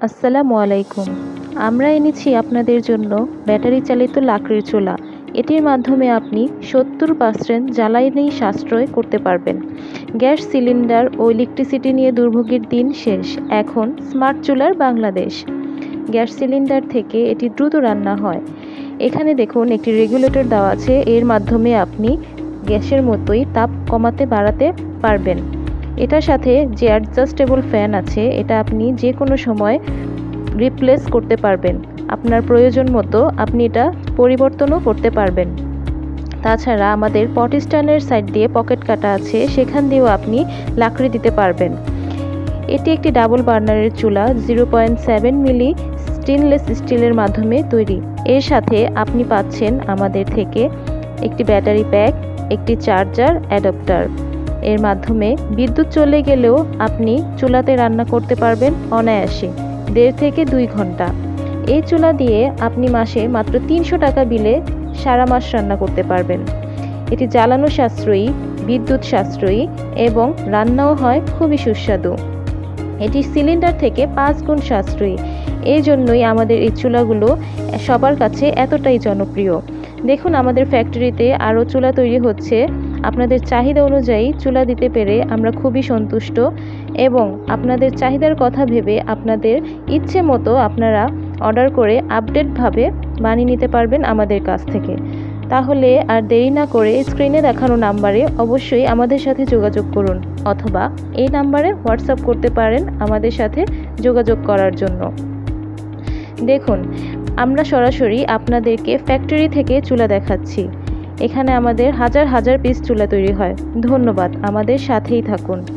আসসালামু আলাইকুম। আমরা এনেছি আপনাদের জন্য ব্যাটারি চালিত লাকড়ির চুলা। এটির মাধ্যমে আপনি সত্তর পার্সেন্ট জ্বালানি সাশ্রয় করতে পারবেন। গ্যাস সিলিন্ডার ও ইলেকট্রিসিটি নিয়ে দুর্ভোগের দিন শেষ। এখন স্মার্ট চুলার বাংলাদেশ। গ্যাস সিলিন্ডার থেকে এটি দ্রুত রান্না হয়। এখানে দেখুন, একটি রেগুলেটর দেওয়া আছে। এর মাধ্যমে আপনি গ্যাসের মতোই তাপ কমাতে, বাড়াতে পারবেন। এটার সাথে যে অ্যাডজাস্টেবল ফ্যান আছে, এটা আপনি যে কোনো সময় রিপ্লেস করতে পারবেন। আপনার প্রয়োজন মতো আপনি এটা পরিবর্তনও করতে পারবেন। তাছাড়া আমাদের পটিস্টানের সাইড দিয়ে পকেট কাটা আছে, সেখান দিয়েও আপনি লাকড়ি দিতে পারবেন। এটি একটি ডাবল বার্নারের চুলা zero point seven milli stainless স্টিলের মাধ্যমে তৈরি। এর সাথে আপনি পাচ্ছেন আমাদের থেকে একটি ব্যাটারি প্যাক একটি চার্জার অ্যাডাপ্টার এর মাধ্যমে বিদ্যুৎ চলে গেলেও আপনি চুলাতে রান্না করতে পারবেন অনায়াসে, দেড় থেকে দুই ঘণ্টা। এই চুলা দিয়ে আপনি মাসে মাত্র তিনশো টাকা বিলে সারা মাস রান্না করতে পারবেন। এটি জ্বালানো সাশ্রয়ী, বিদ্যুৎ সাশ্রয়ী এবং রান্নাও হয় খুবই সুস্বাদু। এটি সিলিন্ডার থেকে পাঁচ গুণ সাশ্রয়ী। এই জন্যই আমাদের এই চুলাগুলো সবার কাছে এতটাই জনপ্রিয়। দেখুন আমাদের ফ্যাক্টরিতে আরও চুলা তৈরি হচ্ছে। আপনাদের চাহিদা অনুযায়ী চুলা দিতে পেরে আমরা খুবই সন্তুষ্ট এবং আপনাদের চাহিদার কথা ভেবে আপনাদের ইচ্ছে মতো আপনারা অর্ডার করে আপডেটভাবে বানিয়ে নিতে পারবেন আমাদের কাছ থেকে। তাহলে আর দেরি না করে স্ক্রিনে দেখানো নাম্বারে অবশ্যই আমাদের সাথে যোগাযোগ করুন অথবা এই নাম্বারে হোয়াটসঅ্যাপ করতে পারেন আমাদের সাথে যোগাযোগ করার জন্য। দেখুন, আমরা সরাসরি আপনাদেরকে ফ্যাক্টরি থেকে চুলা দেখাচ্ছি। এখানে আমাদের হাজার হাজার পিস চুলা তৈরি হয়। ধন্যবাদ আমাদের সাথেই থাকুন।